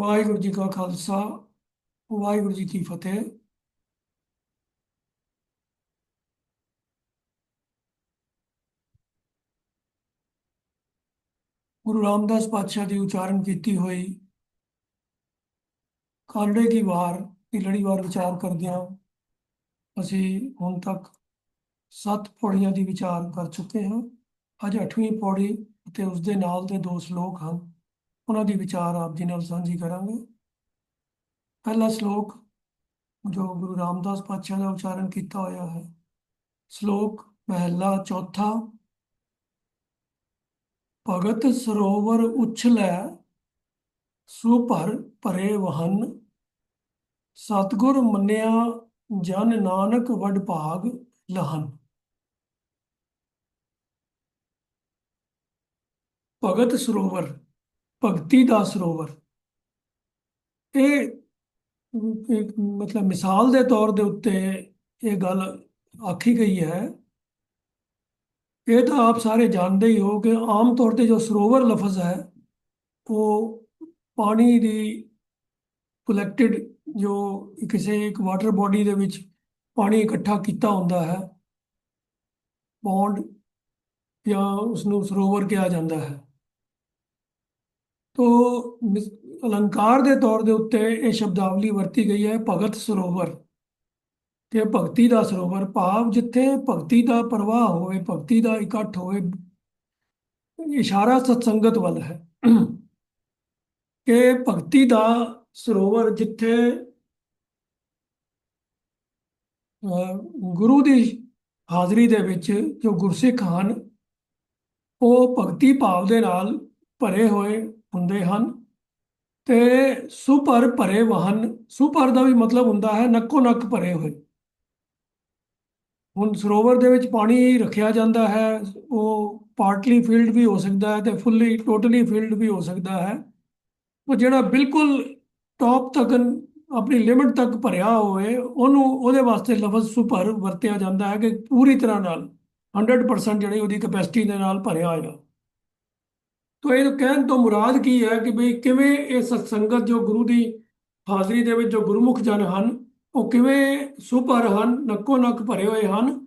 ਵਾਹਿਗੁਰੂ ਜੀ ਕਾ ਖਾਲਸਾ, ਵਾਹਿਗੁਰੂ ਜੀ ਕੀ ਫਤਿਹ। ਗੁਰੂ ਰਾਮਦਾਸ ਪਾਤਸ਼ਾਹ ਦੀ ਉਚਾਰਨ ਕੀਤੀ ਹੋਈ ਕਾਲੜੇ ਦੀ ਵਾਰ ਦੀ ਲੜੀਵਾਰ ਵਿਚਾਰ ਕਰਦਿਆਂ ਅਸੀਂ ਹੁਣ ਤੱਕ ਸੱਤ ਪੌੜੀਆਂ ਦੀ ਵਿਚਾਰ ਕਰ ਚੁੱਕੇ ਹਾਂ। ਅੱਜ 8ਵੀਂ ਪੌੜੀ ਅਤੇ ਉਸ ਦੇ ਨਾਲ ਦੇ ਦੋ ਸ਼ਲੋਕ ਹਨ। ਉਹਨਾਂ ਦੀ ਵਿਚਾਰ ਆਪ ਜੀ ਨਾਲ ਸਾਂਝੀ ਕਰਾਂਗੇ। ਪਹਿਲਾ ਸ਼ਲੋਕ ਜੋ ਗੁਰੂ ਰਾਮਦਾਸ ਪਾਤਸ਼ਾਹ ਦਾ ਉਚਾਰਨ ਕੀਤਾ ਹੋਇਆ ਹੈ। ਸ਼ਲੋਕ ਮਹਿਲਾ ਚੌਥਾ, ਭਗਤ ਸਰੋਵਰ ਉਛਲੈ ਸੁਭਰ ਭਰੇ ਵਹਨ, ਸਤਗੁਰ ਮੰਨਿਆ ਜਨ ਨਾਨਕ ਵਡ ਭਾਗ ਲਹਨ। ਭਗਤ ਸਰੋਵਰ ਭਗਤੀ ਦਾ ਸਰੋਵਰ। ਇਹ ਮਤਲਬ ਮਿਸਾਲ ਦੇ ਤੌਰ ਦੇ ਉੱਤੇ ਇਹ ਗੱਲ ਆਖੀ ਗਈ ਹੈ। ਇਹ ਤਾਂ ਆਪ ਸਾਰੇ ਜਾਣਦੇ ਹੀ ਹੋ ਕਿ ਆਮ ਤੌਰ ਤੇ ਜੋ ਸਰੋਵਰ ਲਫ਼ਜ਼ ਹੈ, ਉਹ ਪਾਣੀ ਦੀ ਕਲੈਕਟਡ ਜੋ ਕਿਸੇ ਇੱਕ ਵਾਟਰ ਬੋਡੀ ਦੇ ਵਿੱਚ ਪਾਣੀ ਇਕੱਠਾ ਕੀਤਾ ਹੁੰਦਾ ਹੈ ਪੌਂਡ ਜਾਂ ਉਸ ਨੂੰ ਸਰੋਵਰ ਕਿਹਾ ਜਾਂਦਾ ਹੈ। ਤੋ ਅਲੰਕਾਰ ਦੇ ਤੌਰ ਦੇ ਉੱਤੇ ਇਹ ਸ਼ਬਦਾਵਲੀ ਵਰਤੀ ਗਈ ਹੈ ਭਗਤ ਸਰੋਵਰ। ਕਿ ਭਗਤੀ ਦਾ ਸਰੋਵਰ ਭਾਵ ਜਿੱਥੇ ਭਗਤੀ ਦਾ ਪ੍ਰਵਾਹ ਹੋਵੇ, ਭਗਤੀ ਦਾ ਇਕੱਠ ਹੋਵੇ, ਇਸ਼ਾਰਾ ਸਤਸੰਗਤ ਵੱਲ ਹੈ। ਕਿ ਭਗਤੀ ਦਾ ਸਰੋਵਰ ਜਿੱਥੇ ਗੁਰੂ ਦੀ ਹਾਜ਼ਰੀ ਦੇ ਵਿੱਚ ਜੋ ਗੁਰਸਿੱਖ ਹਨ, ਉਹ ਭਗਤੀ ਭਾਵ ਦੇ ਨਾਲ ਭਰੇ ਹੋਏ ਹੁੰਦੇ ਹਨ ਤੇ ਸੁਪਰ ਭਰੇ ਵਾਹਨ, ਸੁਪਰ ਦਾ ਵੀ ਮਤਲਬ ਹੁੰਦਾ ਹੈ ਨੱਕੋ ਨੱਕ ਭਰੇ ਹੋਏ। ਹੁਣ ਸਰੋਵਰ ਦੇ ਵਿੱਚ ਪਾਣੀ ਰੱਖਿਆ ਜਾਂਦਾ ਹੈ, ਉਹ ਪਾਰਟਲੀ ਫਿਲਡ ਵੀ ਹੋ ਸਕਦਾ ਹੈ ਤੇ ਫੁੱਲੀ, ਟੋਟਲੀ ਫਿਲਡ ਵੀ ਹੋ ਸਕਦਾ ਹੈ। ਉਹ ਜਿਹੜਾ ਬਿਲਕੁਲ ਟੌਪ ਤੱਕ, ਆਪਣੀ ਲਿਮਟ ਤੱਕ ਭਰਿਆ ਹੋਵੇ, ਉਹਨੂੰ, ਉਹਦੇ ਵਾਸਤੇ ਲਫ਼ਜ਼ ਸੁਪਰ ਵਰਤਿਆ ਜਾਂਦਾ ਹੈ ਕਿ ਪੂਰੀ ਤਰ੍ਹਾਂ ਨਾਲ 100% ਜਿਹੜੀ ਉਹਦੀ ਕਪੈਸਿਟੀ ਦੇ ਨਾਲ ਭਰਿਆ ਹੋਇਆ। ਤੋ ਇਹ ਕਹਿਣ ਤੋਂ ਮੁਰਾਦ ਕੀ ਹੈ ਕਿ ਬਈ ਕਿਵੇਂ ਇਹ ਸਤਸੰਗਤ ਜੋ ਗੁਰੂ ਦੀ ਹਾਜ਼ਰੀ ਦੇ ਵਿੱਚ ਜੋ ਗੁਰਮੁਖ ਜਨ ਹਨ, ਉਹ ਕਿਵੇਂ ਸੁਭਰ ਹਨ, ਨੱਕੋ ਨੱਕ ਭਰੇ ਹੋਏ ਹਨ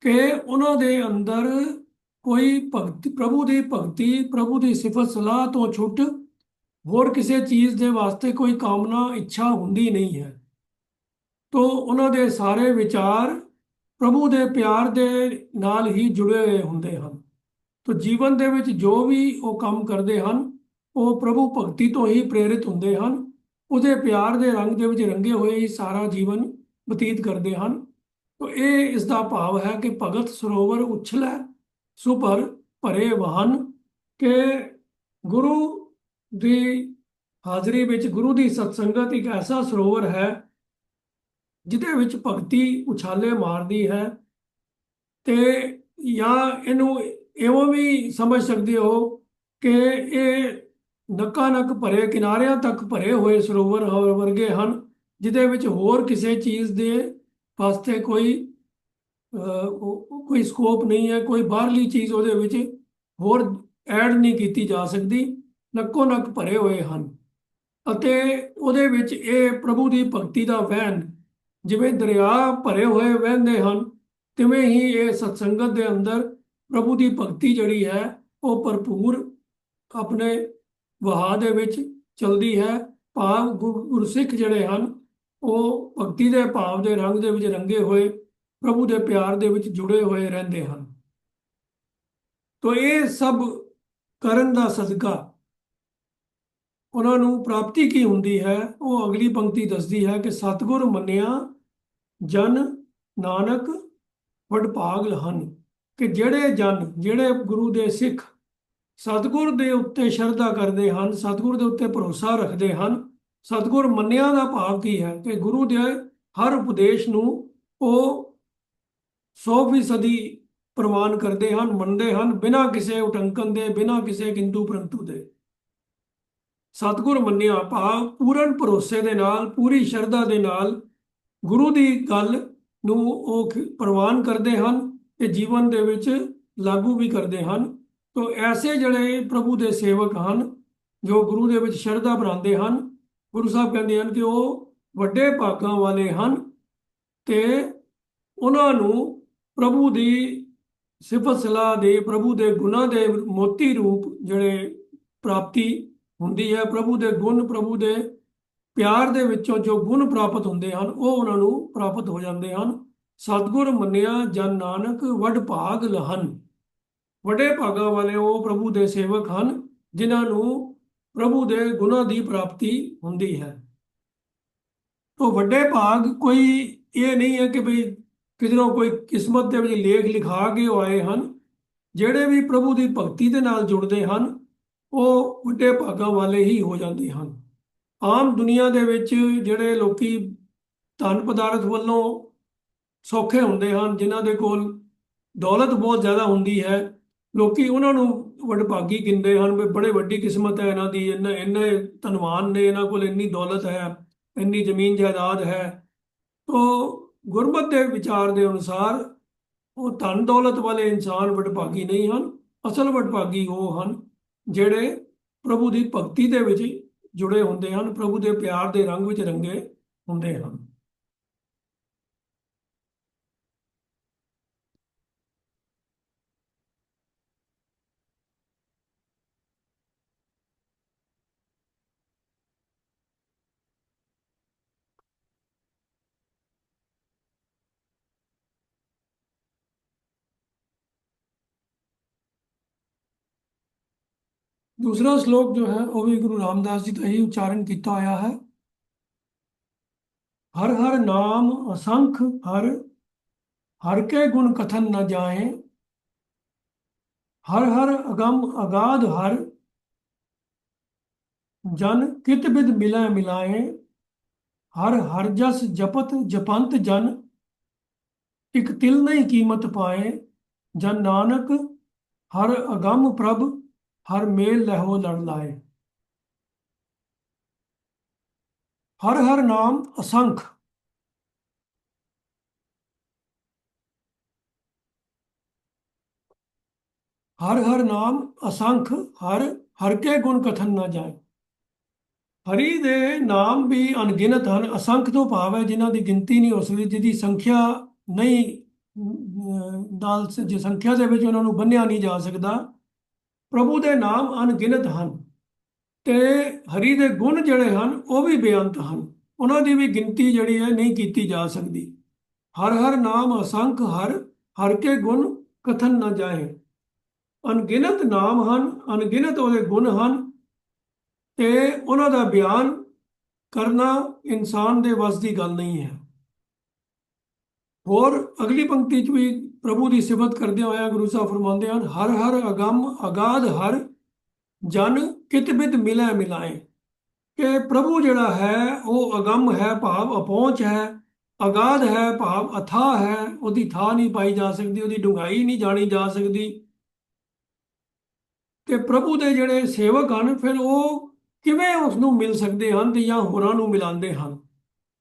ਕਿ ਉਹਨਾਂ ਦੇ ਅੰਦਰ ਕੋਈ ਭਗਤੀ, ਪ੍ਰਭੂ ਦੀ ਭਗਤੀ, ਪ੍ਰਭੂ ਦੀ ਸਿਫਤ ਸਲਾਹ ਤੋਂ ਛੁੱਟ ਹੋਰ ਕਿਸੇ ਚੀਜ਼ ਦੇ ਵਾਸਤੇ ਕੋਈ ਕਾਮਨਾ, ਇੱਛਾ ਹੁੰਦੀ ਨਹੀਂ ਹੈ। ਤੋ ਉਹਨਾਂ ਦੇ ਸਾਰੇ ਵਿਚਾਰ ਪ੍ਰਭੂ ਦੇ ਪਿਆਰ ਦੇ ਨਾਲ ਹੀ ਜੁੜੇ ਹੋਏ ਹੁੰਦੇ ਹਨ। ਤੋ ਜੀਵਨ ਦੇ ਵਿੱਚ ਜੋ ਵੀ ਉਹ ਕੰਮ ਕਰਦੇ ਹਨ, ਉਹ ਪ੍ਰਭੂ ਭਗਤੀ ਤੋਂ ਹੀ ਪ੍ਰੇਰਿਤ ਹੁੰਦੇ ਹਨ। ਉਹਦੇ ਪਿਆਰ ਦੇ ਰੰਗ ਦੇ ਵਿੱਚ ਰੰਗੇ ਹੋਏ ਹੀ ਸਾਰਾ ਜੀਵਨ ਬਤੀਤ ਕਰਦੇ ਹਨ। ਤੋ ਇਹ ਇਸ ਦਾ ਭਾਵ ਹੈ ਕਿ ਭਗਤ ਸਰੋਵਰ ਉਛਲੈ ਸੁਪਰ ਭਰੇ ਵਾਹਨ ਕਿ ਗੁਰੂ ਦੀ ਹਾਜ਼ਰੀ ਵਿੱਚ ਗੁਰੂ ਦੀ ਸਤਸੰਗਤ ਇੱਕ ਐਸਾ ਸਰੋਵਰ ਹੈ ਜਿਹਦੇ ਵਿੱਚ ਭਗਤੀ ਉਛਾਲੇ ਮਾਰਦੀ ਹੈ ਤੇ ਜਾਂ ਇਹਨੂੰ ਐਵੇਂ ਵੀ ਸਮਝ ਸਕਦੇ ਹੋ ਕਿ ਇਹ ਨੱਕਾ ਨੱਕ ਭਰੇ, ਕਿਨਾਰਿਆਂ ਤੱਕ ਭਰੇ ਹੋਏ ਸਰੋਵਰ ਹੋਰ ਵਰਗੇ ਹਨ, ਜਿਹਦੇ ਵਿੱਚ ਹੋਰ ਕਿਸੇ ਚੀਜ਼ ਦੇ ਵਾਸਤੇ ਕੋਈ ਕੋਈ ਸਕੋਪ ਨਹੀਂ ਹੈ, ਕੋਈ ਬਾਹਰਲੀ ਚੀਜ਼ ਉਹਦੇ ਵਿੱਚ ਹੋਰ ਐਡ ਨਹੀਂ ਕੀਤੀ ਜਾ ਸਕਦੀ, ਨੱਕੋ ਨੱਕ ਭਰੇ ਹੋਏ ਹਨ। ਅਤੇ ਉਹਦੇ ਵਿੱਚ ਇਹ ਪ੍ਰਭੂ ਦੀ ਭਗਤੀ ਦਾ ਵਹਿਣ, ਜਿਵੇਂ ਦਰਿਆ ਭਰੇ ਹੋਏ ਵਹਿੰਦੇ ਹਨ, ਤਿਵੇਂ ਹੀ ਇਹ ਸਤਸੰਗਤ ਦੇ ਅੰਦਰ ਪ੍ਰਭੂ ਦੀ ਭਗਤੀ ਜਿਹੜੀ ਹੈ, ਉਹ ਭਰਪੂਰ ਆਪਣੇ ਵਹਾਅ ਦੇ ਵਿੱਚ ਚਲਦੀ ਹੈ। ਭਾਵ ਗੁਰ- ਗੁਰਸਿੱਖ ਜਿਹੜੇ ਹਨ, ਉਹ ਭਗਤੀ ਦੇ ਭਾਵ ਦੇ ਰੰਗ ਦੇ ਵਿੱਚ ਰੰਗੇ ਹੋਏ, ਪ੍ਰਭੂ ਦੇ ਪਿਆਰ ਦੇ ਵਿੱਚ ਜੁੜੇ ਹੋਏ ਰਹਿੰਦੇ ਹਨ। ਤੋ ਇਹ ਸਭ ਕਰਨ ਦਾ ਸਦਕਾ ਉਹਨਾਂ ਨੂੰ ਪ੍ਰਾਪਤੀ ਕੀ ਹੁੰਦੀ ਹੈ, ਉਹ ਅਗਲੀ ਪੰਕਤੀ ਦੱਸਦੀ ਹੈ ਕਿ ਸਤਿਗੁਰ ਮੰਨਿਆ ਜਨ ਨਾਨਕ ਵਡਭਾਗ ਲਹਨ ਕਿ ਜਿਹੜੇ ਜਨ, ਜਿਹੜੇ ਗੁਰੂ ਦੇ ਸਿੱਖ ਸਤਿਗੁਰ ਦੇ ਉੱਤੇ ਸ਼ਰਧਾ ਕਰਦੇ ਹਨ, ਸਤਿਗੁਰ ਦੇ ਉੱਤੇ ਭਰੋਸਾ ਰੱਖਦੇ ਹਨ, ਸਤਿਗੁਰ ਮੰਨਿਆ ਦਾ ਭਾਵ ਕੀ ਹੈ? ਕਿ ਗੁਰੂ ਦੇ ਹਰ ਉਪਦੇਸ਼ ਨੂੰ ਉਹ 100% ਪ੍ਰਵਾਨ ਕਰਦੇ ਹਨ, ਮੰਨਦੇ ਹਨ, ਬਿਨਾਂ ਕਿਸੇ ਉਟੰਕਨ ਦੇ, ਬਿਨਾਂ ਕਿਸੇ ਕਿੰਤੂ ਪਰੰਤੂ ਦੇ। ਸਤਿਗੁਰ ਮੰਨਿਆ, ਭਾਵ ਪੂਰਨ ਭਰੋਸੇ ਦੇ ਨਾਲ, ਪੂਰੀ ਸ਼ਰਧਾ ਦੇ ਨਾਲ ਗੁਰੂ ਦੀ ਗੱਲ ਨੂੰ ਉਹ ਪ੍ਰਵਾਨ ਕਰਦੇ ਹਨ ਤੇ ਜੀਵਨ ਦੇ ਵਿੱਚ ਲਾਗੂ ਵੀ ਕਰਦੇ ਹਨ। ਤੋ ਐਸੇ ਜਿਹੜੇ ਪ੍ਰਭੂ ਦੇ ਸੇਵਕ ਹਨ, ਜੋ ਗੁਰੂ ਦੇ ਵਿੱਚ ਸ਼ਰਧਾ ਬਣਾਉਂਦੇ ਹਨ, ਗੁਰੂ ਸਾਹਿਬ ਕਹਿੰਦੇ ਹਨ ਕਿ ਉਹ ਵੱਡੇ ਭਾਗਾਂ ਵਾਲੇ ਹਨ ਤੇ ਉਹਨਾਂ ਨੂੰ ਪ੍ਰਭੂ ਦੀ ਸਿਫਤ ਸਲਾਹ ਦੇ, ਪ੍ਰਭੂ ਦੇ ਗੁਣਾਂ ਦੇ ਮੋਤੀ ਰੂਪ ਜਿਹੜੇ ਪ੍ਰਾਪਤੀ ਹੁੰਦੀ ਹੈ, ਪ੍ਰਭੂ ਦੇ ਗੁਣ, ਪ੍ਰਭੂ ਦੇ ਪਿਆਰ ਦੇ ਵਿੱਚੋਂ ਜੋ ਗੁਣ ਪ੍ਰਾਪਤ ਹੁੰਦੇ ਹਨ, ਉਹ ਉਹਨਾਂ ਨੂੰ ਪ੍ਰਾਪਤ ਹੋ ਜਾਂਦੇ ਹਨ। ਸਤਿਗੁਰ ਮੰਨਿਆ ਜਨ ਨਾਨਕ ਵੱਡ ਭਾਗ ਲਹਨ। ਵੱਡੇ ਭਾਗਾਂ ਵਾਲੇ ਉਹ ਪ੍ਰਭੂ ਦੇ ਸੇਵਕ ਹਨ, ਜਿਨ੍ਹਾਂ ਨੂੰ ਪ੍ਰਭੂ ਦੇ ਗੁਣਾਂ ਦੀ ਪ੍ਰਾਪਤੀ ਹੁੰਦੀ ਹੈ। ਤੋਂ ਵੱਡੇ ਭਾਗ ਕੋਈ ਇਹ ਨਹੀਂ ਹੈ ਕਿ ਭਈ ਕਿਧਰੋਂ ਕੋਈ ਕਿਸਮਤ ਦੇ ਵਿੱਚ ਲੇਖ ਲਿਖਾ ਕੇ ਉਹ ਆਏ ਹਨ। ਜਿਹੜੇ ਵੀ ਪ੍ਰਭੂ ਦੀ ਭਗਤੀ ਦੇ ਨਾਲ ਜੁੜਦੇ ਹਨ, ਉਹ ਵੱਡੇ ਭਾਗਾਂ ਵਾਲੇ ਹੀ ਹੋ ਜਾਂਦੇ ਹਨ। ਆਮ ਦੁਨੀਆ ਦੇ ਵਿੱਚ ਜਿਹੜੇ ਲੋਕੀ ਧਨ ਪਦਾਰਥ ਵੱਲੋਂ ਸੌਖੇ ਹੁੰਦੇ ਹਨ, ਜਿਨ੍ਹਾਂ ਦੇ ਕੋਲ ਦੌਲਤ ਬਹੁਤ ਜ਼ਿਆਦਾ ਹੁੰਦੀ ਹੈ। ਲੋਕੀ ਉਹਨਾਂ ਨੂੰ ਵਡਭਾਗੀ ਗਿਣਦੇ ਹਨ ਵੀ ਬੜੇ ਵੱਡੀ ਕਿਸਮਤ ਹੈ ਇਹਨਾਂ ਦੀ, ਇੰਨੇ ਇੰਨੇ ਧਨਵਾਨ ਨੇ, ਇਹਨਾਂ ਕੋਲ ਇੰਨੀ ਦੌਲਤ ਹੈ, ਇੰਨੀ ਜ਼ਮੀਨ ਜਾਇਦਾਦ ਹੈ। ਤੋ ਗੁਰਮਤ ਦੇ ਵਿਚਾਰ ਦੇ ਅਨੁਸਾਰ ਉਹ ਧਨ ਦੌਲਤ ਵਾਲੇ ਇਨਸਾਨ ਵਡਭਾਗੀ ਨਹੀਂ ਹਨ, ਅਸਲ ਵਡਭਾਗੀ ਉਹ ਹਨ ਜਿਹੜੇ ਪ੍ਰਭੂ ਦੀ ਭਗਤੀ ਦੇ ਵਿੱਚ ਜੁੜੇ ਹੁੰਦੇ ਹਨ, ਪ੍ਰਭੂ ਦੇ ਪਿਆਰ ਦੇ ਰੰਗ ਵਿੱਚ ਰੰਗੇ ਹੁੰਦੇ ਹਨ। ਦੂਸਰਾ ਸ਼ਲੋਕ ਜੋ ਹੈ ਉਹ ਵੀ ਗੁਰੂ ਰਾਮਦਾਸ ਜੀ ਦਾ ਹੀ ਉਚਾਰਨ ਕੀਤਾ ਹੋਇਆ ਹੈ ਹਰ ਹਰ ਨਾਮ ਅਸੰਖ ਹਰ ਹਰ ਕੇ ਗੁਣ ਕਥਨ ਨ ਜਾਏ ਹਰ ਹਰ ਅਗੰਮ ਅਗਾਧ ਹਰ ਜਨ ਕਿਤ ਬਿਦ ਮਿਲੈ ਮਿਲਾਏ ਹਰ ਹਰ ਜਸ ਜਪਤ ਜਪੰਤ ਜਨ ਇਕ ਤਿਲ ਨਹੀਂ ਕੀਮਤ ਪਾਏ ਜਨ ਨਾਨਕ ਹਰ ਅਗੰਮ ਪ੍ਰਭ ਹਰ ਮੇਲ ਲਹੋ ਲੜ ਲਾਏ। ਹਰ ਹਰ ਨਾਮ ਅਸੰਖ। ਹਰ ਹਰ ਨਾਮ ਅਸੰਖ, ਹਰ ਹਰ ਕੇ ਗੁਣ ਕਥਨ ਨਾ ਜਾਏ। ਹਰੀ ਦੇ ਨਾਮ ਵੀ ਅਣਗਿਣਤ ਹਨ। ਅਸੰਖ ਤੋਂ ਭਾਵ ਹੈ ਜਿਨ੍ਹਾਂ ਦੀ ਗਿਣਤੀ ਨਹੀਂ ਹੋ ਸਕਦੀ, ਜਿਹਦੀ ਸੰਖਿਆ ਨਹੀਂ ਨਾਲ ਜੇ ਸੰਖਿਆ ਦੇ ਵਿੱਚ ਉਹਨਾਂ ਨੂੰ ਬੰਨਿਆ ਨਹੀਂ ਜਾ ਸਕਦਾ ਪ੍ਰਭੂ ਦੇ ਨਾਮ ਅਣਗਿਣਤ ਹਨ ਤੇ ਹਰੀ ਦੇ ਗੁਣ ਜਿਹੜੇ ਹਨ, ਉਹ ਵੀ ਬੇਅੰਤ ਹਨ। ਉਹਨਾਂ ਦੀ ਵੀ ਗਿਣਤੀ ਜਿਹੜੀ ਹੈ ਨਹੀਂ ਕੀਤੀ ਜਾ ਸਕਦੀ। ਹਰ ਹਰ ਨਾਮ ਅਸੰਖ, ਹਰ ਹਰ ਕੇ ਗੁਣ ਕਥਨ ਨਾ ਜਾਏ ਅਣਗਿਣਤ ਨਾਮ ਹਨ, ਅਣਗਿਣਤ ਉਹਦੇ ਗੁਣ ਹਨ ਤੇ ਉਹਨਾਂ ਦਾ ਬਿਆਨ ਕਰਨਾ ਇਨਸਾਨ ਦੇ ਵੱਸ ਦੀ ਗੱਲ ਨਹੀਂ ਹੈ। ਹੋਰ ਅਗਲੀ ਪੰਕਤੀ 'ਚ ਵੀ ਪ੍ਰਭੂ ਦੀ ਸਿਫਤ ਕਰਦੇ ਹੋਇਆ ਗੁਰੂ ਸਾਹਿਬ ਫਰਮਾਉਂਦੇ ਹਨ, ਹਰ ਹਰ ਅਗੰਮ ਅਗਾਧ ਹਰ ਜਨ ਕਿਤ ਮਿਲੈ ਮਿਲਾਏ। ਕਿ ਪ੍ਰਭੂ ਜਿਹੜਾ ਹੈ, ਉਹ ਅਗੰਮ ਹੈ, ਭਾਵ ਅਪਹੁੰਚ ਹੈ, ਅਗਾਧ ਹੈ, ਭਾਵ ਅਥਾ ਹੈ, ਉਹਦੀ ਥਾ ਨਹੀਂ ਪਾਈ ਜਾ ਸਕਦੀ, ਉਹਦੀ ਡੂੰਘਾਈ ਨਹੀਂ ਜਾਣੀ ਜਾ ਸਕਦੀ। ਤੇ ਪ੍ਰਭੂ ਦੇ ਜਿਹੜੇ ਸੇਵਕ ਹਨ, ਫਿਰ ਉਹ ਕਿਵੇਂ ਉਸ ਨੂੰ ਮਿਲ ਸਕਦੇ ਹਨ ਤੇ ਜਾਂ ਹੋਰਾਂ ਨੂੰ ਮਿਲਾਉਂਦੇ ਹਨ?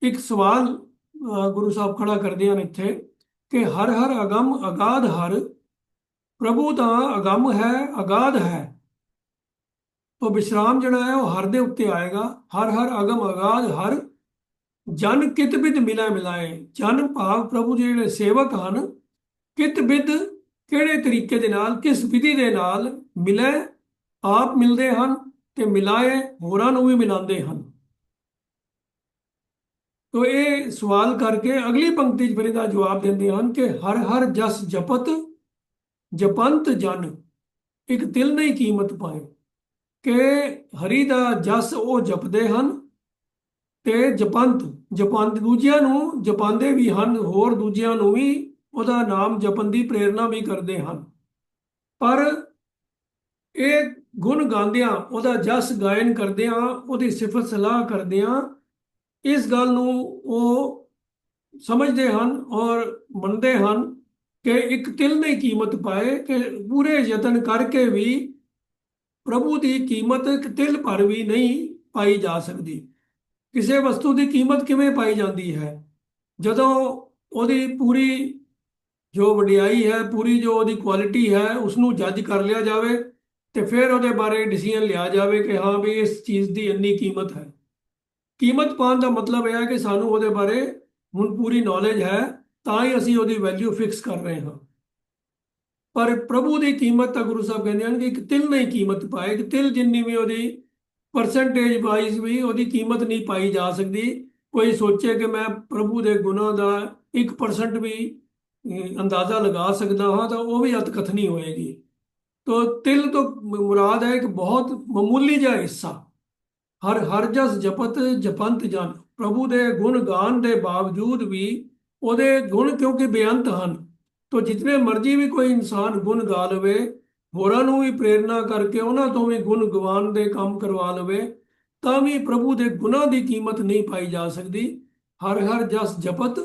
ਇੱਕ ਸਵਾਲ ਗੁਰੂ ਸਾਹਿਬ ਖੜਾ ਕਰਦੇ ਹਨ ਇੱਥੇ। ਕਿ ਹਰ ਹਰ ਅਗੰਮ ਅਗਾਧ ਹਰ, ਪ੍ਰਭੂ ਦਾ ਅਗੰਮ ਹੈ, ਅਗਾਧ ਹੈ। ਉਹ ਵਿਸ਼ਰਾਮ ਜਿਹੜਾ ਹੈ ਉਹ ਹਰ ਦੇ ਉੱਤੇ ਆਏਗਾ। ਹਰ ਹਰ ਅਗਮ ਅਗਾਧ ਹਰ, ਜਨ ਕਿਤ ਬਿਦ ਮਿਲਾ ਮਿਲਾਏ। ਜਨ ਭਾਵ ਪ੍ਰਭੂ ਦੇ ਜਿਹੜੇ ਸੇਵਕ ਹਨ, ਕਿਤ ਬਿਦ ਕਿਹੜੇ ਤਰੀਕੇ ਦੇ ਨਾਲ, ਕਿਸ ਵਿਧੀ ਦੇ ਨਾਲ ਮਿਲੇ, ਆਪ ਮਿਲਦੇ ਹਨ ਤੇ ਮਿਲਾਏ ਹੋਰਾਂ ਨੂੰ ਵੀ ਮਿਲਾਉਂਦੇ ਹਨ। ਤੋ ਇਹ ਸਵਾਲ ਕਰਕੇ ਅਗਲੀ ਪੰਕਤੀ 'ਚ ਫਿਰ ਇਹਦਾ ਜਵਾਬ ਦਿੰਦੇ ਹਨ ਕਿ ਹਰ ਹਰ ਜਸ ਜਪਤ, ਜਪੰਤ ਜਨ, ਇੱਕ ਦਿਲ ਨਹੀਂ ਕੀਮਤ ਪਾਏ। ਕਿ ਹਰੀ ਦਾ ਜਸ ਉਹ ਜਪਦੇ ਹਨ ਤੇ ਜਪੰਤ ਜਪੰਤ ਦੂਜਿਆਂ ਨੂੰ ਜਪਾਂਦੇ ਵੀ ਹਨ, ਹੋਰ ਦੂਜਿਆਂ ਨੂੰ ਵੀ ਉਹਦਾ ਨਾਮ ਜਪਣ ਦੀ ਪ੍ਰੇਰਣਾ ਵੀ ਕਰਦੇ ਹਨ। ਪਰ ਇਹ ਗੁਣ ਗਾਉਂਦਿਆਂ, ਉਹਦਾ ਜਸ ਗਾਇਨ ਕਰਦਿਆਂ, ਉਹਦੀ ਸਿਫਤ ਸਲਾਹ ਕਰਦਿਆਂ ਇਸ ਗੱਲ ਨੂੰ ਉਹ ਸਮਝਦੇ ਹਨ ਔਰ ਮੰਨਦੇ ਹਨ ਕਿ ਇੱਕ ਤਿਲ ਨੇ ਕੀਮਤ ਪਾਏ ਕਿ ਪੂਰੇ ਯਤਨ ਕਰਕੇ ਵੀ ਪ੍ਰਭੂ ਦੀ ਕੀਮਤ ਇੱਕ ਤਿਲ ਪਰ ਵੀ ਨਹੀਂ ਪਾਈ ਜਾ ਸਕਦੀ। ਕਿਸੇ ਵਸਤੂ ਦੀ ਕੀਮਤ ਕਿਵੇਂ ਪਾਈ ਜਾਂਦੀ ਹੈ? ਜਦੋਂ ਉਹਦੀ ਪੂਰੀ ਜੋ ਵਡਿਆਈ ਹੈ, ਪੂਰੀ ਜੋ ਉਹਦੀ ਕੁਆਲਿਟੀ ਹੈ ਉਸ ਨੂੰ ਜੱਜ ਕਰ ਲਿਆ ਜਾਵੇ ਤੇ ਫਿਰ ਉਹਦੇ ਬਾਰੇ ਡਿਸੀਜਨ ਲਿਆ ਜਾਵੇ ਕਿ ਹਾਂ ਵੀ ਇਸ ਚੀਜ਼ ਦੀ ਇੰਨੀ ਕੀਮਤ ਹੈ। ਕੀਮਤ ਪਾਉਣ ਦਾ ਮਤਲਬ ਇਹ ਹੈ ਕਿ ਸਾਨੂੰ ਉਹਦੇ ਬਾਰੇ ਹੁਣ ਪੂਰੀ ਨੌਲੇਜ ਹੈ, ਤਾਂ ਹੀ ਅਸੀਂ ਉਹਦੀ ਵੈਲਿਊ ਫਿਕਸ ਕਰ ਰਹੇ ਹਾਂ। ਪਰ ਪ੍ਰਭੂ ਦੀ ਕੀਮਤ ਤਾਂ ਗੁਰੂ ਸਾਹਿਬ ਕਹਿੰਦੇ ਹਨ ਕਿ ਇੱਕ ਤਿਲ ਨਹੀਂ ਕੀਮਤ ਪਾਏ ਕਿ ਤਿਲ ਜਿੰਨੀ ਵੀ ਉਹਦੀ ਪਰਸੈਂਟੇਜ ਵਾਈਜ਼ ਵੀ ਉਹਦੀ ਕੀਮਤ ਨਹੀਂ ਪਾਈ ਜਾ ਸਕਦੀ। ਕੋਈ ਸੋਚੇ ਕਿ ਮੈਂ ਪ੍ਰਭੂ ਦੇ ਗੁਨਾਹ ਦਾ 1% ਵੀ ਅੰਦਾਜ਼ਾ ਲਗਾ ਸਕਦਾ ਹਾਂ, ਤਾਂ ਉਹ ਵੀ ਅਤਕਥਨੀ ਹੋਏਗੀ। ਤੋ ਤਿਲ ਤੋਂ ਮੁਰਾਦ ਹੈ ਇੱਕ ਬਹੁਤ ਮਾਮੂਲੀ ਜਿਹਾ ਹਿੱਸਾ। ਹਰ ਹਰ ਜਸ ਜਪਤ ਜਪੰਤ ਜਨ, ਪ੍ਰਭੂ ਦੇ ਗੁਣ ਗਾਨ ਦੇ ਬਾਵਜੂਦ ਵੀ ਉਹਦੇ ਗੁਣ ਕਿਉਂਕਿ ਬੇਅੰਤ ਹਨ, ਤੋ ਜਿਤਨੇ ਮਰਜ਼ੀ ਵੀ ਕੋਈ ਇਨਸਾਨ ਗੁਣ ਗਾ ਲਵੇ, ਹੋਰਾਂ ਨੂੰ ਵੀ ਪ੍ਰੇਰਣਾ ਕਰਕੇ ਉਹਨਾਂ ਤੋਂ ਵੀ ਗੁਣ ਗਵਾਨ ਦੇ ਕੰਮ ਕਰਵਾ ਲਵੇ, ਤਾਂ ਵੀ ਪ੍ਰਭੂ ਦੇ ਗੁਣਾਂ ਦੀ ਕੀਮਤ ਨਹੀਂ ਪਾਈ ਜਾ ਸਕਦੀ। ਹਰ ਹਰ ਜਸ ਜਪਤ,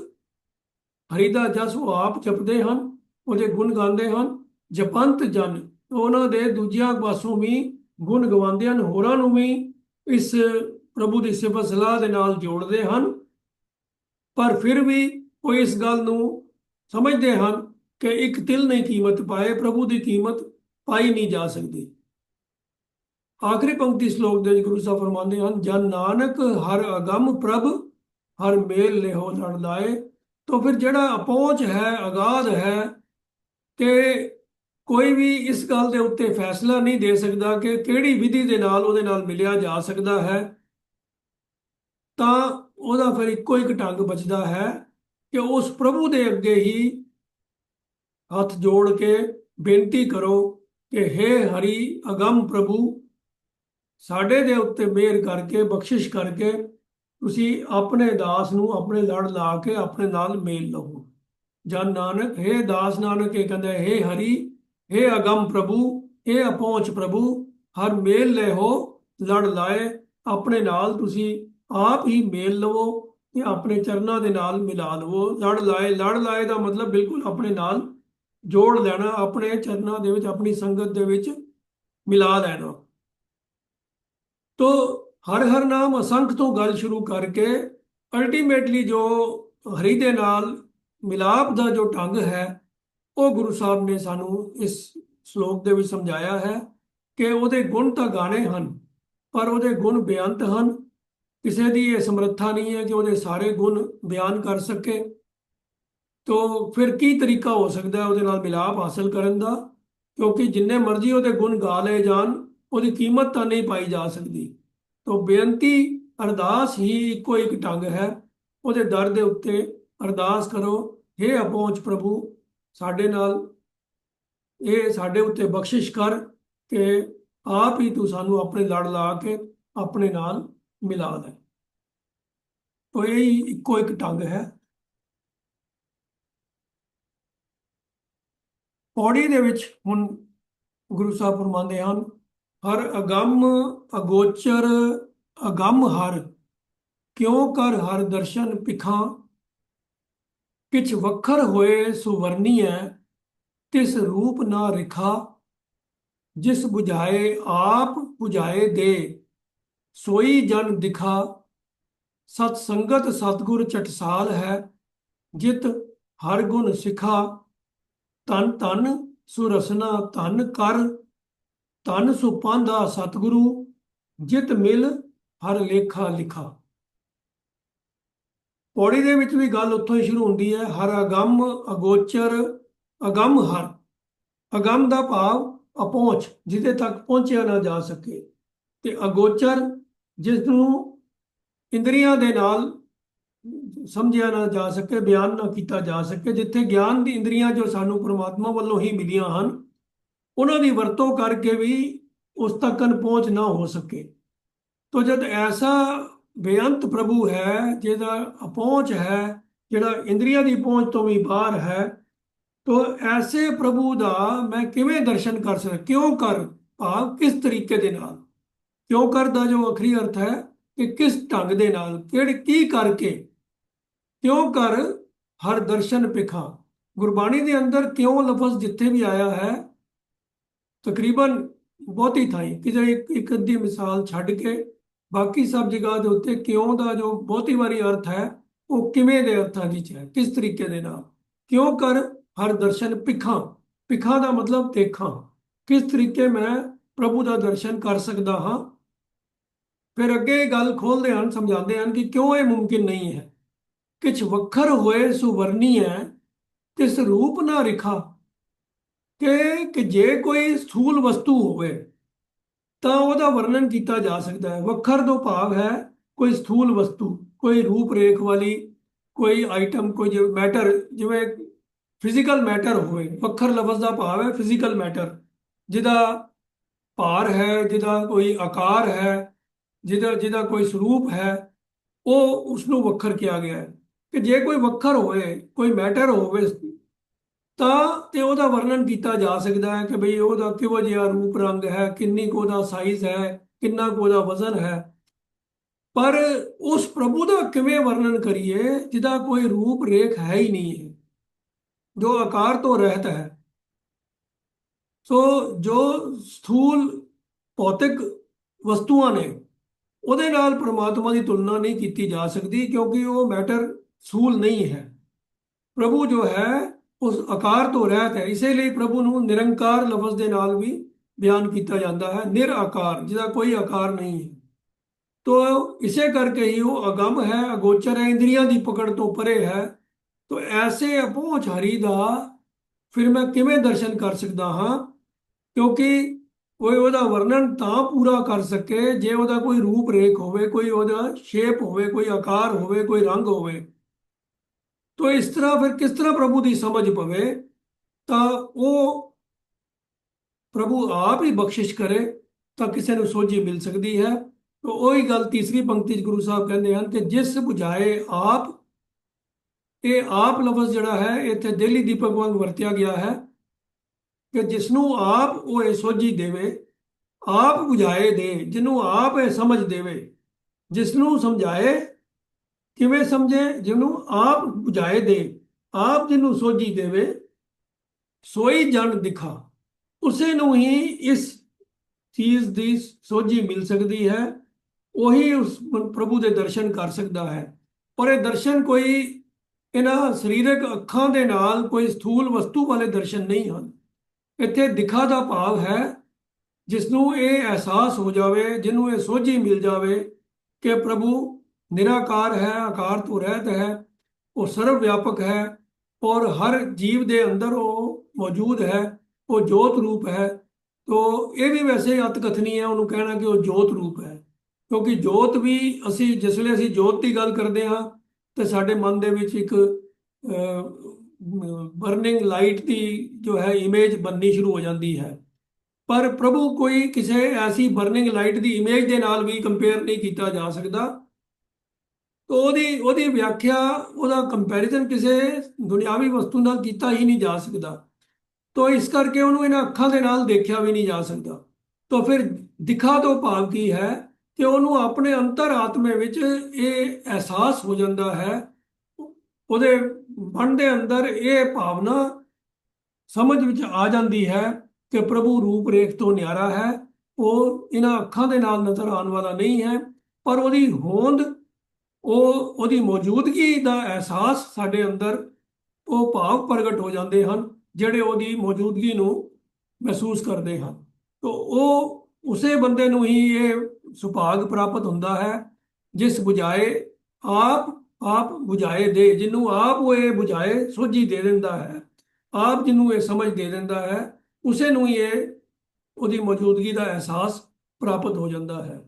ਹਰੀ ਦਾ ਜਸ ਉਹ ਆਪ ਜਪਦੇ ਹਨ, ਉਹਦੇ ਗੁਣ ਗਾਉਂਦੇ ਹਨ, ਜਪੰਤ ਜਨ, ਉਹਨਾਂ ਦੇ ਦੂਜਿਆਂ ਪਾਸੋਂ ਵੀ ਗੁਣ ਗਵਾਉਂਦੇ ਹਨ, ਹੋਰਾਂ ਨੂੰ ਵੀ ਇਸ ਪ੍ਰਭੂ ਦੀ ਸਿਫਤ ਸਲਾਹ ਦੇ ਨਾਲ ਜੋੜਦੇ ਹਨ। ਪਰ ਫਿਰ ਵੀ ਉਹ ਇਸ ਗੱਲ ਨੂੰ ਸਮਝਦੇ ਹਨ ਕਿ ਇੱਕ ਤਿਲ ਨਹੀਂ ਕੀਮਤ ਪਾਏ, ਪ੍ਰਭੂ ਦੀ ਕੀਮਤ ਪਾਈ ਨਹੀਂ ਜਾ ਸਕਦੀ। ਆਖਰੀ ਪੰਕਤੀ ਸ਼ਲੋਕ ਦੇ ਵਿੱਚ ਗੁਰੂ ਸਾਹਿਬ ਫਰਮਾਉਂਦੇ ਹਨ, ਜਨ ਨਾਨਕ ਹਰ ਅਗੰਮ ਪ੍ਰਭ, ਹਰ ਮੇਲ ਲਿਹੋ ਲੜ ਲਾਏ। ਤਾਂ ਫਿਰ ਜਿਹੜਾ ਅਪਹੁੰਚ ਹੈ, ਅਗਾਧ ਹੈ ਕਿ ਕੋਈ ਵੀ ਇਸ ਗੱਲ ਦੇ ਉੱਤੇ ਫੈਸਲਾ ਨਹੀਂ ਦੇ ਸਕਦਾ ਕਿ ਕਿਹੜੀ ਵਿਧੀ ਦੇ ਨਾਲ ਉਹਦੇ ਨਾਲ ਮਿਲਿਆ ਜਾ ਸਕਦਾ ਹੈ ਤਾਂ ਉਹਦਾ ਫਿਰ ਇੱਕੋ ਇੱਕ ਢੰਗ ਬਚਦਾ ਹੈ ਕਿ ਉਸ ਪ੍ਰਭੂ ਦੇ ਅੱਗੇ ਹੀ ਹੱਥ ਜੋੜ ਕੇ ਬੇਨਤੀ ਕਰੋ ਕਿ हे ਹਰੀ ਅਗੰਮ ਪ੍ਰਭੂ ਸਾਡੇ ਦੇ ਉੱਤੇ ਮਿਹਰ ਕਰਕੇ ਬਖਸ਼ਿਸ਼ ਕਰਕੇ ਤੁਸੀਂ ਆਪਣੇ ਦਾਸ ਨੂੰ ਆਪਣੇ ਲੜ ਲਾ ਕੇ ਆਪਣੇ ਨਾਲ ਮੇਲ ਲਵੋ ਜਨ ਨਾਨਕ हे ਦਾਸ ਨਾਨਕ ਇਹ ਕਹਿੰਦਾ हे ਹਰੀ हे ਅਗੰਮ ਪ੍ਰਭੂ, ਇਹ ਅਪਹੁੰਚ ਪ੍ਰਭੂ, ਹਰ ਮੇਲ ਲੈ ਹੋ, ਲੜ ਲਾਏ, ਆਪਣੇ ਨਾਲ ਤੁਸੀਂ ਆਪ ਹੀ ਮੇਲ ਲਵੋ ਤੇ ਆਪਣੇ ਚਰਨਾਂ ਦੇ ਨਾਲ ਮਿਲਾ ਲਵੋ। ਲੜ ਲਾਏ ਲੜ ਲਾਏ ਦਾ ਮਤਲਬ ਬਿਲਕੁਲ ਆਪਣੇ ਨਾਲ ਜੋੜ ਲੈਣਾ, ਆਪਣੇ ਚਰਨਾਂ ਦੇ ਵਿੱਚ, ਆਪਣੀ ਸੰਗਤ ਦੇ ਵਿੱਚ ਮਿਲਾ ਲੈਣਾ। ਤੋ ਹਰ ਹਰ ਨਾਮ ਅਸੰਖ ਤੋਂ ਗੱਲ ਸ਼ੁਰੂ ਕਰਕੇ ਅਲਟੀਮੇਟਲੀ ਜੋ ਹਰੀ ਦੇ ਨਾਲ ਮਿਲਾਪ ਦਾ ਜੋ ਢੰਗ ਹੈ ਉਹ ਗੁਰੂ ਸਾਹਿਬ ਨੇ ਸਾਨੂੰ ਇਸ ਸ਼ਲੋਕ ਦੇ ਵਿੱਚ ਸਮਝਾਇਆ ਹੈ ਕਿ ਉਹਦੇ ਗੁਣ ਤਾਂ ਗਾਣੇ ਹਨ, ਪਰ ਉਹਦੇ ਗੁਣ ਬੇਅੰਤ ਹਨ। ਕਿਸੇ ਦੀ ਇਹ ਸਮਰੱਥਾ ਨਹੀਂ ਹੈ ਕਿ ਉਹਦੇ ਸਾਰੇ ਗੁਣ ਬਿਆਨ ਕਰ ਸਕੇ। ਤੋ ਫਿਰ ਕੀ ਤਰੀਕਾ ਹੋ ਸਕਦਾ ਹੈ ਉਹਦੇ ਨਾਲ ਮਿਲਾਪ ਹਾਸਲ ਕਰਨ ਦਾ? ਕਿਉਂਕਿ ਜਿੰਨੇ ਮਰਜ਼ੀ ਉਹਦੇ ਗੁਣ ਗਾ ਲਏ ਜਾਣ, ਉਹਦੀ ਕੀਮਤ ਤਾਂ ਨਹੀਂ ਪਾਈ ਜਾ ਸਕਦੀ। ਤੋ ਬੇਨਤੀ ਅਰਦਾਸ ਹੀ ਇੱਕੋ ਇੱਕ ਢੰਗ ਹੈ। ਉਹਦੇ ਦਰ ਦੇ ਉੱਤੇ ਅਰਦਾਸ ਕਰੋ हे ਅਪਹੁੰਚ ਪ੍ਰਭੂ ਸਾਡੇ ਨਾਲ ਇਹ ਸਾਡੇ ਉੱਤੇ ਬਖਸ਼ਿਸ਼ ਕਰ ਕਿ ਆਪ ਹੀ ਤੂੰ ਸਾਨੂੰ ਆਪਣੇ ਲੜ ਲਾ ਕੇ ਆਪਣੇ ਨਾਲ ਮਿਲਾ ਦੇ। ਤੋ ਇਹ ਇੱਕੋ ਇੱਕ ਢੰਗ ਹੈ। ਪੌੜੀ ਦੇ ਵਿੱਚ ਹੁਣ ਗੁਰੂ ਸਾਹਿਬ ਫਰਮਾਉਂਦੇ ਹਨ, ਹਰ ਅਗੰਮ ਅਗੋਚਰ ਅਗੰਮ ਹਰ, ਕਿਉਂ ਕਰ ਹਰ ਦਰਸ਼ਨ ਪਿਖਾਂ ਕਿਛ ਵਖਰ ਹੋਏ ਸੁਵਰਨੀਐ ਤਿਸ ਰੂਪ ਨਾ ਰਿਖਾ, ਜਿਸ 부ਝਾਏ ਆਪ 부ਝਾਏ ਦੇ, ਸੋਈ ਜਨ ਦਿਖਾ। ਸਤ ਸੰਗਤ ਸਤਗੁਰ ਚਟਸਾਲ ਹੈ, ਜਿਤ ਹਰ ਗੁਣ ਸਿਖਾ। ਤਨ ਤਨ ਸੁਰਸਨਾ ਤਨ ਕਰ ਤਨ ਸੁਪਾਂਦਾ ਸਤਿਗੁਰੂ, ਜਿਤ ਮਿਲ ਹਰ ਲੇਖਾ ਲਿਖਾ। ਪੌੜੀ ਦੇ ਵਿੱਚ ਵੀ ਗੱਲ ਉੱਥੋਂ ਹੀ ਸ਼ੁਰੂ ਹੁੰਦੀ ਹੈ, ਹਰ ਅਗੰਮ ਅਗੋਚਰ, ਅਗੰਮ ਹਰ, ਅਗੰਮ ਦਾ ਭਾਵ ਅਪਹੁੰਚ ਜਿਹਦੇ ਤੱਕ ਪਹੁੰਚਿਆ ਨਾ ਜਾ ਸਕੇ। ਤੇ ਅਗੋਚਰ, ਜਿਸ ਨੂੰ ਇੰਦਰੀਆਂ ਦੇ ਨਾਲ ਸਮਝਿਆ ਨਾ ਜਾ ਸਕੇ, ਬਿਆਨ ਨਾ ਕੀਤਾ ਜਾ ਸਕੇ, ਜਿੱਥੇ ਗਿਆਨ ਦੀ ਇੰਦਰੀਆਂ ਜੋ ਸਾਨੂੰ ਪ੍ਰਮਾਤਮਾ ਵੱਲੋਂ ਹੀ ਮਿਲੀਆਂ ਹਨ, ਉਹਨਾਂ ਦੀ ਵਰਤੋਂ ਕਰਕੇ ਵੀ ਉਸ ਤੱਕਨ ਪਹੁੰਚ ਨਾ ਹੋ ਸਕੇ। ਤੋ ਜਦ ਐਸਾ ਬੇਅੰਤ ਪ੍ਰਭੂ ਹੈ, ਜਿਹਦਾ ਅਪਹੁੰਚ ਹੈ, ਜਿਹੜਾ ਇੰਦਰੀਆਂ ਦੀ ਪਹੁੰਚ ਤੋਂ ਵੀ ਬਾਹਰ ਹੈ, ਤੋ ਐਸੇ ਪ੍ਰਭੂ ਦਾ ਮੈਂ ਕਿਵੇਂ ਦਰਸ਼ਨ ਕਰ ਸਕਦਾ ਕਿਉਂ ਕਰ ਭਾਵ? ਕਿਸ ਤਰੀਕੇ ਦੇ ਨਾਲ? ਕਿਉਂ ਕਰ ਦਾ ਜੋ ਅਖਰੀ ਅਰਥ ਹੈ ਕਿ ਕਿਸ ਢੰਗ ਦੇ ਨਾਲ? ਕਿਹੜੇ ਕੀ ਕਰਕੇ? ਕਿਉਂ ਕਰ ਹਰ ਦਰਸ਼ਨ ਪਿਖਾ ਗੁਰਬਾਣੀ ਦੇ ਅੰਦਰ ਕਿਉਂ ਲਫ਼ਜ਼ ਜਿੱਥੇ ਵੀ ਆਇਆ ਹੈ, ਤਕਰੀਬਨ ਬਹੁਤੀ ਥਾਈਂ ਕਿਸੇ ਇੱਕ ਇੱਕ ਅੱਧੀ ਮਿਸਾਲ ਛੱਡ ਕੇ ਬਾਕੀ ਸਭ ਜਗ੍ਹਾ ਦੇ ਉੱਤੇ ਕਿਉਂ ਦਾ ਜੋ ਬਹੁਤੀ ਵਾਰੀ ਅਰਥ ਹੈ, ਉਹ ਕਿਵੇਂ ਦੇ ਅਰਥਾਂ ਵਿੱਚ ਹੈ, ਕਿਸ ਤਰੀਕੇ ਦੇ ਨਾਲ? ਕਿਉਂ ਕਰ ਹਰ ਦਰਸ਼ਨ ਪਿਖਾਂ ਪਿਖਾਂ ਦਾ ਮਤਲਬ ਦੇਖਾਂ। ਕਿਸ ਤਰੀਕੇ ਮੈਂ ਪ੍ਰਭੂ ਦਾ ਦਰਸ਼ਨ ਕਰ ਸਕਦਾ ਹਾਂ? ਫਿਰ ਅੱਗੇ ਇਹ ਗੱਲ ਖੋਲਦੇ ਹਨ, ਸਮਝਾਉਂਦੇ ਹਨ ਕਿ ਕਿਉਂ ਇਹ ਮੁਮਕਿਨ ਨਹੀਂ ਹੈ? ਕਿਛ ਵੱਖਰ ਹੋਏ ਸੁਵਰਨੀ ਹੈ ਤਿਸ ਰੂਪ ਨਾ ਰਿਖਾ। ਕਿ ਕਿ ਜੇ ਕੋਈ ਸਥੂਲ ਵਸਤੂ ਹੋਵੇ ਤਾਂ ਉਹਦਾ ਵਰਣਨ ਕੀਤਾ ਜਾ ਸਕਦਾ ਹੈ। ਵੱਖਰ ਤੋਂ ਭਾਵ ਹੈ। ਕੋਈ ਸਥੂਲ ਵਸਤੂ, ਕੋਈ ਰੂਪ ਰੇਖ ਵਾਲੀ, ਕੋਈ ਆਈਟਮ ਕੋਈ ਜਿਵੇਂ ਮੈਟਰ ਜਿਵੇਂ ਫਿਜ਼ੀਕਲ ਮੈਟਰ ਹੋਵੇ। ਵੱਖਰ ਲਫ਼ਜ਼ ਦਾ ਭਾਵ ਹੈ ਫਿਜ਼ੀਕਲ ਮੈਟਰ ਜਿਹਦਾ ਭਾਰ ਹੈ, ਜਿਹਦਾ ਕੋਈ ਆਕਾਰ ਹੈ, ਜਿਹਦਾ ਜਿਹਦਾ ਕੋਈ ਸਰੂਪ ਹੈ, ਉਹ ਉਸ ਨੂੰ ਵੱਖਰ ਕਿਹਾ ਗਿਆ ਹੈ। ਕਿ ਜੇ ਕੋਈ ਵੱਖਰ ਹੋਵੇ, ਕੋਈ ਮੈਟਰ ਹੋਵੇ ਤਾਂ ਤੇ ਉਹਦਾ ਵਰਣਨ ਕੀਤਾ ਜਾ ਸਕਦਾ ਹੈ ਕਿ ਭਈ ਉਹਦਾ ਕਿਹੋ ਜਿਹਾ ਰੂਪ ਰੰਗ ਹੈ, ਕਿੰਨੀ ਕੁ ਉਹਦਾ ਸਾਈਜ਼ ਹੈ, ਕਿੰਨਾ ਕੁ ਉਹਦਾ ਵਜ਼ਨ ਹੈ। ਪਰ ਉਸ ਪ੍ਰਭੂ ਦਾ ਕਿਵੇਂ ਵਰਣਨ ਕਰੀਏ, ਜਿਹਦਾ ਕੋਈ ਰੂਪ ਰੇਖ ਹੈ ਹੀ ਨਹੀਂ ਹੈ, ਜੋ ਆਕਾਰ ਤੋਂ ਰਹਿਤ ਹੈ। ਸੋ ਜੋ ਸਥੂਲ ਭੌਤਿਕ ਵਸਤੂਆਂ ਨੇ, ਉਹਦੇ ਨਾਲ ਪ੍ਰਮਾਤਮਾ ਦੀ ਤੁਲਨਾ ਨਹੀਂ ਕੀਤੀ ਜਾ ਸਕਦੀ ਕਿਉਂਕਿ ਉਹ ਮੈਟਰ ਸੂਲ ਨਹੀਂ ਹੈ। ਪ੍ਰਭੂ ਜੋ ਹੈ ਉਸ ਆਕਾਰ ਤੋਂ ਰਹਿਤ ਹੈ। ਇਸੇ ਲਈ ਪ੍ਰਭੂ ਨੂੰ ਨਿਰੰਕਾਰ ਲਫ਼ਜ਼ ਦੇ ਨਾਲ ਵੀ ਬਿਆਨ ਕੀਤਾ ਜਾਂਦਾ ਹੈ। ਨਿਰਾਕਾਰ ਜਿਹਦਾ ਕੋਈ ਆਕਾਰ ਨਹੀਂ ਹੈ। ਤੋ ਇਸੇ ਕਰਕੇ ਹੀ ਉਹ ਅਗੰਮ ਹੈ, ਅਗੋਚਰ ਹੈ, ਇੰਦਰੀਆਂ ਦੀ ਪਕੜ ਤੋਂ ਪਰੇ ਹੈ। ਤੋ ਐਸੇ ਅਪਹੁੰਚ ਹਰੀ ਦਾ ਫਿਰ ਮੈਂ ਕਿਵੇਂ ਦਰਸ਼ਨ ਕਰ ਸਕਦਾ ਹਾਂ? ਕਿਉਂਕਿ ਕੋਈ ਉਹਦਾ ਵਰਣਨ ਤਾਂ ਪੂਰਾ ਕਰ ਸਕੇ, ਜੇ ਉਹਦਾ ਕੋਈ ਰੂਪ ਰੇਖ ਹੋਵੇ, ਕੋਈ ਉਹਦਾ ਸ਼ੇਪ ਹੋਵੇ, ਕੋਈ ਆਕਾਰ ਹੋਵੇ, ਕੋਈ ਰੰਗ ਹੋਵੇ। ਤੋ ਇਸ ਤਰ੍ਹਾਂ ਫਿਰ ਕਿਸ ਤਰ੍ਹਾਂ ਪ੍ਰਭੂ ਦੀ ਸਮਝ ਪਵੇ, ਤਾਂ ਉਹ ਪ੍ਰਭੂ ਆਪ ਹੀ ਬਖਸ਼ਿਸ਼ ਕਰੇ, ਤਾਂ ਕਿਸੇ ਨੂੰ ਸੋਝੀ ਮਿਲ ਸਕਦੀ ਹੈ। ਤੋ ਉਹੀ ਗੱਲ ਤੀਸਰੀ ਪੰਕਤੀ 'ਚ ਗੁਰੂ ਸਾਹਿਬ ਕਹਿੰਦੇ ਹਨ ਕਿ ਜਿਸ 부ਝਾਏ ਆਪ, ਇਹ ਆਪ ਲਫ਼ਜ਼ ਜਿਹੜਾ ਹੈ, ਇੱਥੇ ਦਿੱਲੀ ਦੀਪਕ ਵਾਂਗ ਵਰਤਿਆ ਗਿਆ ਹੈ ਕਿ ਜਿਸ ਨੂੰ ਆਪ ਉਹ ਇਹ ਸੋਝੀ ਦੇਵੇ, ਆਪ 부ਝਾਏ ਦੇ, ਜਿਹਨੂੰ ਆਪ ਇਹ ਸਮਝ ਦੇਵੇ ਜਿਸ ਨੂੰ ਸਮਝਾਏ ਕਿਵੇਂ ਸਮਝੇ? ਜਿਹਨੂੰ ਆਪ 부ਝਾਏ ਦੇ, ਆਪ ਜਿਹਨੂੰ ਸੋਝੀ ਦੇਵੇ, ਸੋਈ ਜਨ ਦਿਖਾ। ਉਸੇ ਨੂੰ ਹੀ ਇਸ ਚੀਜ਼ ਦੀ ਸੋਝੀ ਮਿਲ ਸਕਦੀ ਹੈ। ਉਹੀ ਉਸ ਪ੍ਰਭੂ ਦੇ ਦਰਸ਼ਨ ਕਰ ਸਕਦਾ ਹੈ। ਪਰ ਇਹ ਦਰਸ਼ਨ ਕੋਈ ਇਹਨਾਂ ਸਰੀਰਕ ਅੱਖਾਂ ਦੇ ਨਾਲ ਕੋਈ ਸਥੂਲ ਵਸਤੂ ਵਾਲੇ ਦਰਸ਼ਨ ਨਹੀਂ ਹਨ। ਇੱਥੇ ਦਿਖਾ ਦਾ ਭਾਵ ਹੈ ਜਿਸ ਨੂੰ ਇਹ ਅਹਿਸਾਸ ਹੋ ਜਾਵੇ, ਜਿਹਨੂੰ ਇਹ ਸੋਝੀ ਮਿਲ ਜਾਵੇ ਕਿ ਪ੍ਰਭੂ ਨਿਰਾਕਾਰ ਹੈ, ਆਕਾਰ ਤੋਂ ਰਹਿਤ ਹੈ, ਉਹ ਸਰਵ ਵਿਆਪਕ ਹੈ, ਔਰ ਹਰ ਜੀਵ ਦੇ ਅੰਦਰ ਉਹ ਮੌਜੂਦ ਹੈ, ਉਹ ਜੋਤ ਰੂਪ ਹੈ। ਤੋ ਇਹ ਵੀ ਵੈਸੇ ਅਤਕਥਨੀ ਹੈ, ਉਹਨੂੰ ਕਹਿਣਾ ਕਿ ਉਹ ਜੋਤ ਰੂਪ ਹੈ। ਕਿਉਂਕਿ ਜੋਤ ਵੀ ਅਸੀਂ, ਜਿਸ ਵੇਲੇ ਅਸੀਂ ਜੋਤ ਦੀ ਗੱਲ ਕਰਦੇ ਹਾਂ, ਤੇ ਸਾਡੇ ਮਨ ਦੇ ਵਿੱਚ ਇੱਕ ਬਰਨਿੰਗ ਲਾਈਟ ਦੀ ਜੋ ਹੈ, ਇਮੇਜ ਬੰਨੀ ਸ਼ੁਰੂ ਹੋ ਜਾਂਦੀ ਹੈ। ਪਰ ਪ੍ਰਭੂ ਕੋਈ ਕਿਸੇ ਐਸੀ ਬਰਨਿੰਗ ਲਾਈਟ ਦੀ ਇਮੇਜ ਦੇ ਨਾਲ ਵੀ ਕੰਪੇਅਰ ਨਹੀਂ ਕੀਤਾ ਜਾ ਸਕਦਾ। ਤੋ ਉਹਦੀ ਉਹਦੀ ਵਿਆਖਿਆ, ਉਹਦਾ ਕੰਪੈਰੀਜ਼ਨ ਕਿਸੇ ਦੁਨਿਆਵੀ ਵਸਤੂ ਨਾਲ ਕੀਤਾ ਹੀ ਨਹੀਂ ਜਾ ਸਕਦਾ। ਤੋ ਇਸ ਕਰਕੇ ਉਹਨੂੰ ਇਹਨਾਂ ਅੱਖਾਂ ਦੇ ਨਾਲ ਦੇਖਿਆ ਵੀ ਨਹੀਂ ਜਾ ਸਕਦਾ। ਤੋ ਫਿਰ ਦਿਖਾ ਤੋਂ ਭਾਵ ਕੀ ਹੈ ਕਿ ਉਹਨੂੰ ਆਪਣੇ ਅੰਤਰ ਆਤਮੇ ਵਿੱਚ ਇਹ ਅਹਿਸਾਸ ਹੋ ਜਾਂਦਾ ਹੈ। ਉਹਦੇ ਮਨ ਦੇ ਅੰਦਰ ਇਹ ਭਾਵਨਾ ਸਮਝ ਵਿੱਚ ਆ ਜਾਂਦੀ ਹੈ ਕਿ ਪ੍ਰਭੂ ਰੂਪ ਰੇਖ ਤੋਂ ਨਿਆਰਾ ਹੈ। ਉਹ ਇਹਨਾਂ ਅੱਖਾਂ ਦੇ ਨਾਲ ਨਜ਼ਰ ਆਉਣ ਵਾਲਾ ਨਹੀਂ ਹੈ, ਪਰ ਉਹਦੀ ਹੋਂਦ ਉਹ, ਉਹਦੀ ਮੌਜੂਦਗੀ ਦਾ ਅਹਿਸਾਸ ਸਾਡੇ ਅੰਦਰ ਉਹ ਭਾਵ ਪ੍ਰਗਟ ਹੋ ਜਾਂਦੇ ਹਨ, ਜਿਹੜੇ ਉਹਦੀ ਮੌਜੂਦਗੀ ਨੂੰ ਮਹਿਸੂਸ ਕਰਦੇ ਹਨ। ਤੋਂ ਉਹ ਉਸੇ ਬੰਦੇ ਨੂੰ ਹੀ ਇਹ ਸੁਭਾਗ ਪ੍ਰਾਪਤ ਹੁੰਦਾ ਹੈ, ਜਿਸ 부ਝਾਏ ਆਪ ਆਪ ਬੁਝਾਏ ਦੇ ਜਿਹਨੂੰ ਆਪ ਉਹ ਇਹ ਬੁਝਾਏ ਸੋਝੀ ਦੇ ਦਿੰਦਾ ਹੈ, ਆਪ ਜਿਹਨੂੰ ਇਹ ਸਮਝ ਦੇ ਦਿੰਦਾ ਹੈ, ਉਸੇ ਨੂੰ ਹੀ ਇਹ ਉਹਦੀ ਮੌਜੂਦਗੀ ਦਾ ਅਹਿਸਾਸ ਪ੍ਰਾਪਤ ਹੋ ਜਾਂਦਾ ਹੈ।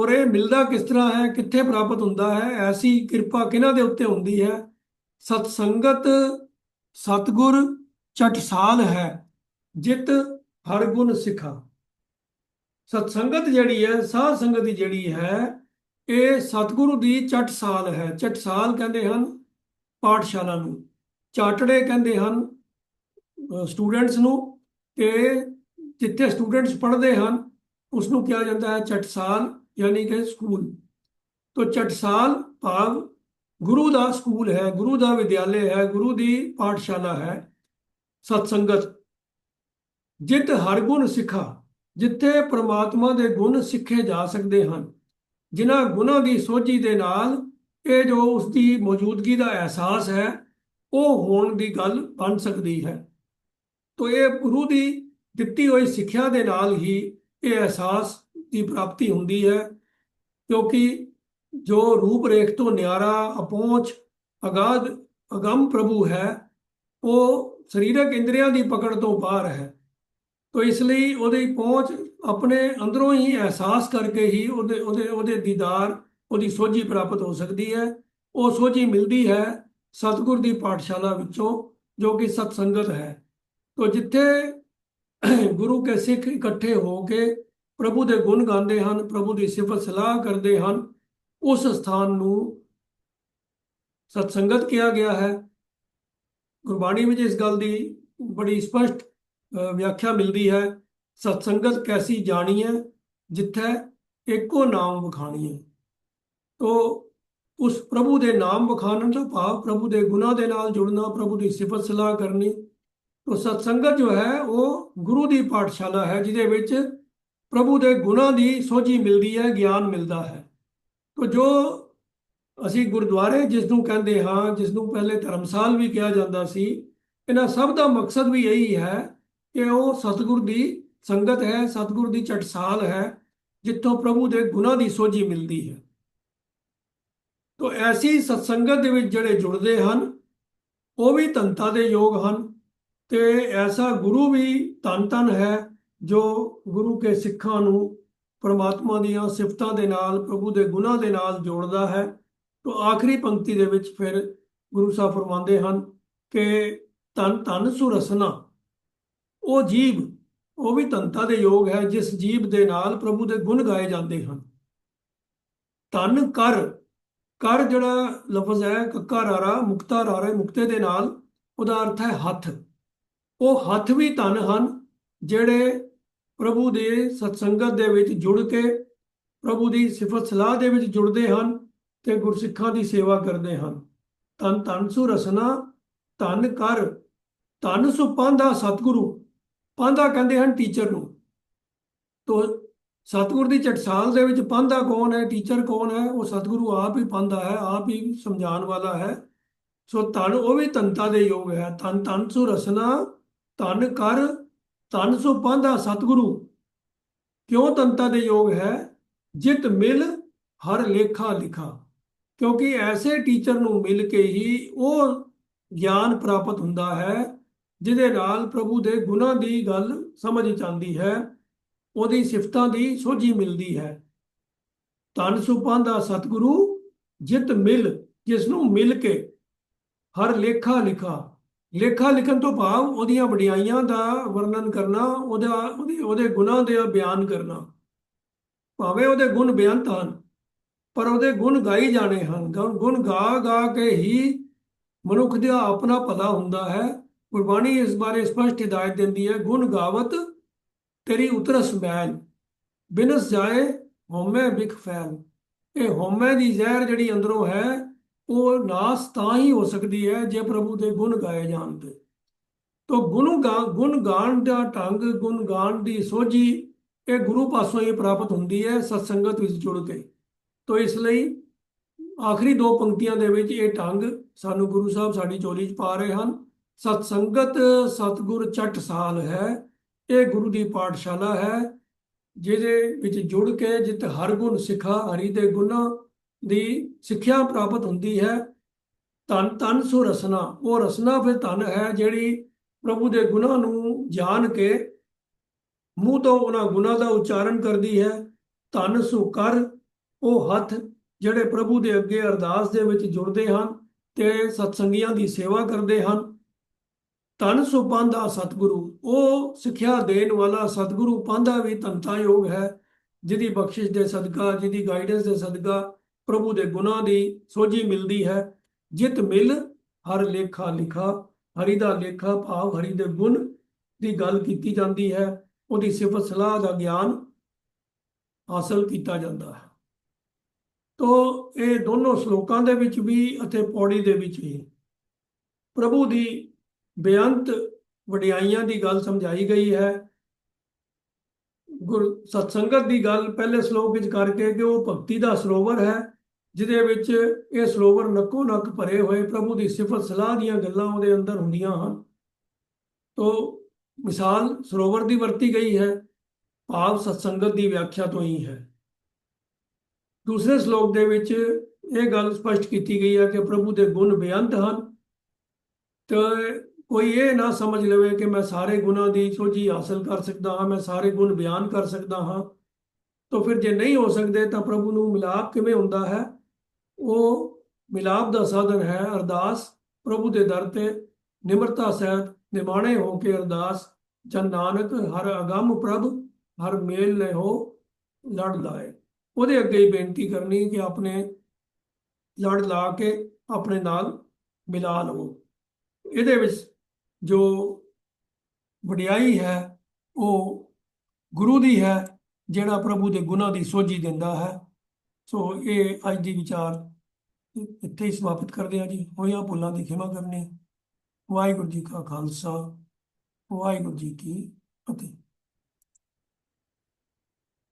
ਔਰ ਇਹ ਮਿਲਦਾ ਕਿਸ ਤਰ੍ਹਾਂ ਹੈ, ਕਿੱਥੇ ਪ੍ਰਾਪਤ ਹੁੰਦਾ ਹੈ, ਐਸੀ ਕਿਰਪਾ ਕਿਹਨਾਂ ਦੇ ਉੱਤੇ ਹੁੰਦੀ ਹੈ? ਸਤ ਸੰਗਤ ਸਤਗੁਰ ਚਟਸਾਲ ਹੈ, ਜਿਤ ਹਰ ਗੁਣ ਸਿਖਾ। ਸਤ ਸੰਗਤ ਜਿਹੜੀ ਹੈ, ਸਾਧ ਸੰਗਤ ਦੀ ਜਿਹੜੀ ਹੈ, ਇਹ ਸਤਗੁਰੂ ਦੀ ਚਟਸਾਲ ਹੈ। ਚਟਸਾਲ ਕਹਿੰਦੇ ਹਨ ਪਾਠਸ਼ਾਲਾ ਨੂੰ, ਚਾਟੜੇ ਕਹਿੰਦੇ ਹਨ ਸਟੂਡੈਂਟਸ ਨੂੰ, ਤੇ ਜਿੱਥੇ ਸਟੂਡੈਂਟਸ ਪੜ੍ਹਦੇ ਹਨ ਉਸ ਨੂੰ ਕਿਹਾ ਜਾਂਦਾ ਹੈ ਚਟਸਾਲ ਯਾਨੀ ਕਿ ਸਕੂਲ। ਤੋਂ ਚਟਸਾਲ ਭਾਵ ਗੁਰੂ ਦਾ ਸਕੂਲ ਹੈ, ਗੁਰੂ ਦਾ ਵਿਦਿਆਲੇ ਹੈ, ਗੁਰੂ ਦੀ ਪਾਠਸ਼ਾਲਾ ਹੈ, ਸਤ ਸੰਗਤ। ਜਿਤ ਹਰ ਗੁਣ ਸਿੱਖਾ, ਜਿੱਥੇ ਪ੍ਰਮਾਤਮਾ ਦੇ ਗੁਣ ਸਿੱਖੇ ਜਾ ਸਕਦੇ ਹਨ, ਜਿਨ੍ਹਾਂ ਗੁਣਾਂ ਦੀ ਸੋਝੀ ਦੇ ਨਾਲ ਇਹ ਜੋ ਉਸ ਦੀ ਮੌਜੂਦਗੀ ਦਾ ਅਹਿਸਾਸ ਹੈ, ਉਹ ਹੋਣ ਦੀ ਗੱਲ ਬਣ ਸਕਦੀ ਹੈ। ਤੋਂ ਇਹ ਗੁਰੂ ਦੀ ਦਿੱਤੀ ਹੋਈ ਸਿੱਖਿਆ ਦੇ ਨਾਲ ਹੀ ਇਹ ਅਹਿਸਾਸ ਦੀ ਪ੍ਰਾਪਤੀ ਹੁੰਦੀ ਹੈ, ਕਿਉਂਕਿ ਜੋ ਰੂਪ ਰੇਖ ਤੋਂ ਨਿਆਰਾ, ਅਪਹੁੰਚ, ਅਗਾਧ, ਅਗੰਮ ਪ੍ਰਭੂ ਹੈ, ਉਹ ਸਰੀਰਕ ਇੰਦਰੀਆਂ ਦੀ ਪਕੜ ਤੋਂ ਬਾਹਰ ਹੈ। ਤੋ ਇਸ ਲਈ ਉਹਦੀ ਪਹੁੰਚ ਆਪਣੇ ਅੰਦਰੋਂ ਹੀ ਅਹਿਸਾਸ ਕਰਕੇ ਹੀ ਉਹਦੇ ਉਹਦੇ ਉਹਦੇ ਦੀਦਾਰ, ਉਹਦੀ ਸੋਝੀ ਪ੍ਰਾਪਤ ਹੋ ਸਕਦੀ ਹੈ। ਉਹ ਸੋਝੀ ਮਿਲਦੀ ਹੈ ਸਤਿਗੁਰ ਦੀ ਪਾਠਸ਼ਾਲਾ ਵਿੱਚੋਂ, ਜੋ ਕਿ ਸਤ ਸੰਗਤ ਹੈ। ਤੋ ਜਿੱਥੇ ਗੁਰੂ ਕੇ ਸਿੱਖ ਇਕੱਠੇ ਹੋ ਕੇ ਪ੍ਰਭੂ ਦੇ ਗੁਣ ਗਾਉਂਦੇ ਹਨ, ਪ੍ਰਭੂ ਦੀ ਸਿਫਤ ਸਲਾਹ ਕਰਦੇ ਹਨ। ਉਸ ਸਥਾਨ ਨੂੰ ਸਤਸੰਗਤ ਕਿਹਾ ਗਿਆ ਹੈ। ਗੁਰਬਾਣੀ ਵਿੱਚ ਇਸ ਗੱਲ ਦੀ ਬੜੀ ਸਪਸ਼ਟ ਵਿਆਖਿਆ ਮਿਲਦੀ ਹੈ। ਸਤਸੰਗਤ ਕੈਸੀ ਜਾਣੀ ਹੈ ਜਿੱਥੇ ਇੱਕੋ ਨਾਮ ਵਖਾਣੀ ਹੈ ਤੋ ਉਸ ਪ੍ਰਭੂ ਦੇ ਨਾਮ ਵਖਾਣਨ ਦਾ ਭਾਵ ਪ੍ਰਭੂ ਦੇ ਗੁਣਾਂ ਦੇ ਨਾਲ ਜੁੜਨਾ, ਪ੍ਰਭੂ ਦੀ ਸਿਫਤ ਸਲਾਹ ਕਰਨੀ। ਤੋ ਸਤਸੰਗਤ ਜੋ ਹੈ, ਉਹ ਗੁਰੂ ਦੀ ਪਾਠਸ਼ਾਲਾ ਹੈ, ਜਿਹਦੇ ਵਿੱਚ ਪ੍ਰਭੂ ਦੇ ਗੁਣਾਂ ਦੀ ਸੋਝੀ ਮਿਲਦੀ ਹੈ, ਗਿਆਨ ਮਿਲਦਾ ਹੈ। ਤੋ ਜੋ ਅਸੀਂ ਗੁਰਦੁਆਰੇ ਜਿਸ ਨੂੰ ਕਹਿੰਦੇ ਹਾਂ ਜਿਸ ਨੂੰ ਪਹਿਲੇ ਧਰਮਸਾਲ ਵੀ ਕਿਹਾ ਜਾਂਦਾ ਸੀ, ਇਹਨਾਂ ਸਭ ਦਾ ਮਕਸਦ ਵੀ ਇਹੀ ਹੈ ਕਿ ਉਹ ਸਤਿਗੁਰ ਦੀ ਸੰਗਤ ਹੈ, ਸਤਿਗੁਰ ਦੀ ਚਟਸਾਲ ਹੈ, ਜਿੱਥੋਂ ਪ੍ਰਭੂ ਦੇ ਗੁਣਾਂ ਦੀ ਸੋਝੀ ਮਿਲਦੀ ਹੈ। ਤੋ ਐਸੀ ਸਤਸੰਗਤ ਦੇ ਵਿੱਚ ਜਿਹੜੇ ਜੁੜਦੇ ਹਨ, ਉਹ ਵੀ ਧੰਤਾ ਦੇ ਯੋਗ ਹਨ ਤੇ ਐਸਾ ਗੁਰੂ ਵੀ ਧੰਨ ਧੰਨ ਹੈ ਜੋ ਗੁਰੂ ਕੇ ਸਿੱਖਾਂ ਨੂੰ ਪਰਮਾਤਮਾ ਦੀਆਂ ਸਿਫਤਾਂ ਦੇ ਨਾਲ, ਪ੍ਰਭੂ ਦੇ ਗੁਣਾਂ ਦੇ ਨਾਲ ਜੋੜਦਾ ਹੈ, ਤੋ ਆਖਰੀ ਪੰਕਤੀ ਦੇ ਵਿੱਚ ਫਿਰ ਗੁਰੂ ਸਾਹਿਬ ਫਰਮਾਉਂਦੇ ਹਨ ਕਿ ਧੰਨ ਧੰਨ ਸੁਰਸਨਾ, ਉਹ ਜੀਵ, ਉਹ ਵੀ ਧੰਤਾ ਦੇ ਯੋਗ ਹੈ, ਜਿਸ ਜੀਵ ਦੇ ਨਾਲ ਪ੍ਰਭੂ ਦੇ ਗੁਣ ਗਾਏ ਜਾਂਦੇ ਹਨ। ਧੰਨ ਕਰ ਕਰ ਜਿਹੜਾ ਲਫ਼ਜ਼ ਹੈ, ਕੱਕਾ ਰਾਰਾ, ਮੁਕਤਾ ਰਾਰੇ, ਮੁਕਤੇ ਦੇ ਨਾਲ, ਉਹਦਾ ਅਰਥ ਹੈ ਹੱਥ। ਉਹ ਹੱਥ ਵੀ ਧੰਨ ਹਨ, ਜਿਹੜੇ ਪ੍ਰਭੂ ਦੇ ਸਤਸੰਗਤ ਦੇ ਵਿੱਚ ਜੁੜ ਕੇ ਪ੍ਰਭੂ ਦੀ ਸਿਫਤ ਸਲਾਹ ਦੇ ਵਿੱਚ ਜੁੜਦੇ ਹਨ ਤੇ ਗੁਰਸਿੱਖਾਂ ਦੀ ਸੇਵਾ ਕਰਦੇ ਹਨ। ਧੰਨ ਧੰਨ ਸੁ ਰਸਨਾ ਧੰਨ ਕਰ ਧੰਨ ਸੁ ਪਾਂਧਾ ਸਤਿਗੁਰੂ। ਪਾਂਧਾ ਕਹਿੰਦੇ ਹਨ ਟੀਚਰ ਨੂੰ। ਤੋ ਸਤਿਗੁਰ ਦੀ ਚਟਸਾਲ ਦੇ ਵਿੱਚ ਪਾਂਧਾ ਕੌਣ ਹੈ, ਟੀਚਰ ਕੌਣ ਹੈ, ਉਹ ਸਤਿਗੁਰੂ ਆਪ ਹੀ ਪਾਂਧਾ ਹੈ, ਆਪ ਹੀ ਸਮਝਾਉਣ ਵਾਲਾ ਹੈ। ਸੋ ਧੰਨ ਉਹ ਵੀ ਧੰਤਾ ਦੇ ਯੋਗ ਹੈ। ਧੰਨ ਧੰਨ ਸੁ ਰਸਨਾ ਧੰਨ ਕਰ ਧੰਨ ਸੁ ਪਾਂਧਾ ਸਤਿਗੁਰੂ। ਕਿਉਂ ਧੰਤਾ ਦੇ ਯੋਗ ਹੈ? ਜਿਤ ਮਿਲ, ਹਰ ਲੇਖਾ ਲਿਖਾ। ਕਿਉਂਕਿ ਐਸੇ ਟੀਚਰ ਨੂੰ ਮਿਲ ਕੇ ਹੀ ਉਹ ਗਿਆਨ ਪ੍ਰਾਪਤ ਹੁੰਦਾ ਹੈ, ਜਿਹਦੇ ਨਾਲ ਪ੍ਰਭੂ ਦੇ ਗੁਣਾਂ ਦੀ ਗੱਲ ਸਮਝ ਜਾਂਦੀ ਹੈ, ਉਹਦੀ ਸਿਫਤਾਂ ਦੀ ਸੋਝੀ ਮਿਲਦੀ ਹੈ। ਤਨ ਸੁਪਾਂਦਾ ਸਤਿਗੁਰੂ, ਜਿਤ ਮਿਲ ਜਿਸ ਨੂੰ ਮਿਲ ਕੇ ਹਰ ਲੇਖਾ ਲਿਖਾ। ਲੇਖਾ ਲਿਖਣ ਤੋਂ ਭਾਵ ਉਹਦੀਆਂ ਵਡਿਆਈਆਂ ਦਾ ਵਰਣਨ ਕਰਨਾ, ਉਹਦਾ, ਉਹਦੇ ਉਹਦੇ ਗੁਣਾਂ ਦੇ ਬਿਆਨ ਕਰਨਾ। ਭਾਵੇਂ ਉਹਦੇ ਗੁਣ ਬੇਅੰਤ ਹਨ, ਪਰ ਉਹਦੇ ਗੁਣ ਗਾਈ ਜਾਣੇ ਹਨ। ਗੁਣ ਗਾ ਗਾ ਕੇ ਹੀ ਮਨੁੱਖ ਦਾ ਆਪਣਾ ਭਲਾ ਹੁੰਦਾ ਹੈ। ਗੁਰਬਾਣੀ ਇਸ ਬਾਰੇ ਸਪਸ਼ਟ ਹਿਦਾਇਤ ਦਿੰਦੀ ਹੈ, ਗੁਣ ਗਾਵਤ ਤੇਰੀ ਉਤਰਸ ਮੈਲ, ਬਿਨਸ ਜਾਏ ਹਉਮੈ ਬਿਖ ਫੈਲ। ਇਹ ਹਉਮੈ ਦੀ ਜ਼ਹਿਰ ਜਿਹੜੀ ਅੰਦਰੋਂ ਹੈ ਉਹ ਨਾਸ ਤਾਂ ਹੀ ਹੋ ਸਕਦੀ ਹੈ ਜੇ ਪ੍ਰਭੂ ਦੇ ਗੁਣ ਗਾਏ ਜਾਣ ਤੇ। ਤੋ ਗੁਣ ਗੁਣ ਗਾਣ ਦਾ ਢੰਗ, ਗੁਣ ਗਾਣ ਦੀ ਸੋਝੀ ਇਹ ਗੁਰੂ ਪਾਸੋਂ ਹੀ ਪ੍ਰਾਪਤ ਹੁੰਦੀ ਹੈ ਸਤਸੰਗਤ ਵਿੱਚ ਜੁੜ ਕੇ। ਤੋ ਇਸ ਲਈ ਆਖਰੀ ਦੋ ਪੰਕਤੀਆਂ ਦੇ ਵਿੱਚ ਇਹ ਢੰਗ ਸਾਨੂੰ ਗੁਰੂ ਸਾਹਿਬ ਸਾਡੀ ਚੋਲੀ 'ਚ ਪਾ ਰਹੇ ਹਨ। ਸਤਸੰਗਤ ਸਤਗੁਰ ਚਟ ਸਾਲ ਹੈ, ਇਹ ਗੁਰੂ ਦੀ ਪਾਠਸ਼ਾਲਾ ਹੈ, ਜਿਹਦੇ ਵਿੱਚ ਜੁੜ ਕੇ ਜਿਤ ਹਰ ਗੁਣ ਸਿਖਾ ਹਰੀ ਦੇ ਗੁਣਾਂ ਦੀ ਸਿੱਖਿਆ ਪ੍ਰਾਪਤ ਹੁੰਦੀ ਹੈ ਤਨ ਤਨ ਸੁ ਰਸਨਾ, ਉਹ ਰਸਨਾ ਫਿਰ ਧਨ ਹੈ ਜਿਹੜੀ ਪ੍ਰਭੂ ਦੇ ਗੁਣਾਂ ਨੂੰ ਜਾਣ ਕੇ ਮੂੰਹ ਤੋਂ ਉਹਨਾਂ ਗੁਣਾਂ ਦਾ ਉਚਾਰਨ ਕਰਦੀ ਹੈ। ਧਨ ਸੁ ਕਰ, ਉਹ ਹੱਥ ਜਿਹੜੇ ਪ੍ਰਭੂ ਦੇ ਅੱਗੇ ਅਰਦਾਸ ਦੇ ਵਿੱਚ ਜੁੜਦੇ ਹਨ ਤੇ ਸਤਸੰਗੀਆਂ ਦੀ ਸੇਵਾ ਕਰਦੇ ਹਨ। ਧੰਨ ਸੁ ਪਾਂਧਾ ਸਤਿਗੁਰੂ, ਉਹ ਸਿੱਖਿਆ ਦੇਣ ਵਾਲਾ ਸਤਿਗੁਰੂ ਪਾਂਧਾ ਵੀ ਧੰਤਾ ਯੋਗ ਹੈ, ਜਿਹਦੀ ਬਖਸ਼ਿਸ਼ ਦੇ ਸਦਕਾ, ਜਿਹਦੀ ਗਾਈਡੈਂਸ ਦੇ ਸਦਕਾ ਪ੍ਰਭੂ ਦੇ ਗੁਣਾਂ ਦੀ ਸੋਝੀ ਮਿਲਦੀ ਹੈ। ਜਿਤ ਮਿਲ, ਹਰ ਲੇਖਾ ਲਿਖਾ, ਹਰੀ ਦਾ ਲੇਖਾ ਭਾਵ ਹਰੀ ਦੇ ਗੁਣ ਦੀ ਗੱਲ ਕੀਤੀ ਜਾਂਦੀ ਹੈ। ਉਹਦੀ ਸਿਫਤ ਸਲਾਹ ਦਾ ਗਿਆਨ ਹਾਸਲ ਕੀਤਾ ਜਾਂਦਾ ਹੈ। ਤੋ ਇਹ ਦੋਨੋਂ ਸ਼ਲੋਕਾਂ ਦੇ ਵਿੱਚ ਵੀ ਅਤੇ ਪੌੜੀ ਦੇ ਵਿੱਚ ਵੀ ਪ੍ਰਭੂ ਦੀ ਬੇਅੰਤ ਵਡਿਆਈਆਂ ਦੀ ਗੱਲ ਸਮਝਾਈ ਗਈ ਹੈ। ਗੁਰ ਸਤਸੰਗਤ ਦੀ ਗੱਲ ਪਹਿਲੇ ਸ਼ਲੋਕ ਵਿੱਚ ਕਰਕੇ ਕਿ ਉਹ ਭਗਤੀ ਦਾ ਸਰੋਵਰ ਹੈ। ਜਿਹਦੇ ਵਿੱਚ ਇਹ ਸਰੋਵਰ ਨੱਕੋ ਨੱਕ ਭਰੇ ਹੋਏ ਪ੍ਰਭੂ ਦੀ ਸਿਫਤ ਸਲਾਹ ਦੀਆਂ ਗੱਲਾਂ ਉਹਦੇ ਅੰਦਰ ਹੁੰਦੀਆਂ ਹਨ। ਤੋ ਮਿਸਾਲ ਸਰੋਵਰ ਦੀ ਵਰਤੀ ਗਈ ਹੈ ਭਾਵ ਸਤਸੰਗਤ ਦੀ ਵਿਆਖਿਆ ਤੋਂ ਹੀ ਹੈ। ਦੂਸਰੇ ਸ਼ਲੋਕ ਦੇ ਵਿੱਚ ਇਹ ਗੱਲ ਸਪਸ਼ਟ ਕੀਤੀ ਗਈ ਹੈ ਕਿ ਪ੍ਰਭੂ ਦੇ ਗੁਣ ਬੇਅੰਤ ਹਨ। ਤੇ ਕੋਈ ਇਹ ਨਾ ਸਮਝ ਲਵੇ ਕਿ ਮੈਂ ਸਾਰੇ ਗੁਣਾਂ ਦੀ ਸੋਝੀ ਹਾਸਲ ਕਰ ਸਕਦਾ ਹਾਂ, ਮੈਂ ਸਾਰੇ ਗੁਣ ਬਿਆਨ ਕਰ ਸਕਦਾ ਹਾਂ, ਤਾਂ ਫਿਰ ਜੇ ਨਹੀਂ ਹੋ ਸਕਦੇ ਤਾਂ ਪ੍ਰਭੂ ਨੂੰ ਮਿਲਾਪ ਕਿਵੇਂ ਹੁੰਦਾ ਹੈ? ਉਹ ਮਿਲਾਪ ਦਾ ਸਾਧਨ ਹੈ। ਅਰਦਾਸ ਪ੍ਰਭੂ ਦੇ ਦਰ ਤੇ ਨਿਮਰਤਾ ਸਹਿਤ ਨਿਮਾਣੇ ਹੋ ਕੇ ਅਰਦਾਸ, ਜਨ ਨਾਨਕ, ਹਰ ਅਗੰਮ ਪ੍ਰਭ, ਹਰ ਮੇਲ ਲੈ ਹੋ, ਲੜ ਲਾਏ। ਉਹਦੇ ਅੱਗੇ ਹੀ ਬੇਨਤੀ ਕਰਨੀ ਕਿ ਆਪਣੇ ਲੜ ਲਾ ਕੇ ਆਪਣੇ ਨਾਲ ਮਿਲਾ ਲਵੋ। ਇਹਦੇ ਵਿੱਚ ਜੋ ਵਡਿਆਈ ਹੈ, ਉਹ ਗੁਰੂ ਦੀ ਹੈ, ਜਿਹੜਾ ਪ੍ਰਭੂ ਦੇ ਗੁਣਾਂ ਦੀ ਸੋਝੀ ਦਿੰਦਾ ਹੈ। ਸੋ ਇਹ ਅੱਜ ਦੀ ਵਿਚਾਰ ਇੱਥੇ ਹੀ ਸਮਾਪਤ ਕਰਦੇ ਹਾਂ ਜੀ। ਹੋਈਆਂ ਭੁੱਲਾਂ ਦੀ ਖਿਮਾ ਕਰਨੀ। ਵਾਹਿਗੁਰੂ ਜੀ ਕਾ ਖਾਲਸਾ, ਵਾਹਿਗੁਰੂ ਜੀ ਕੀ ਫਤਿਹ।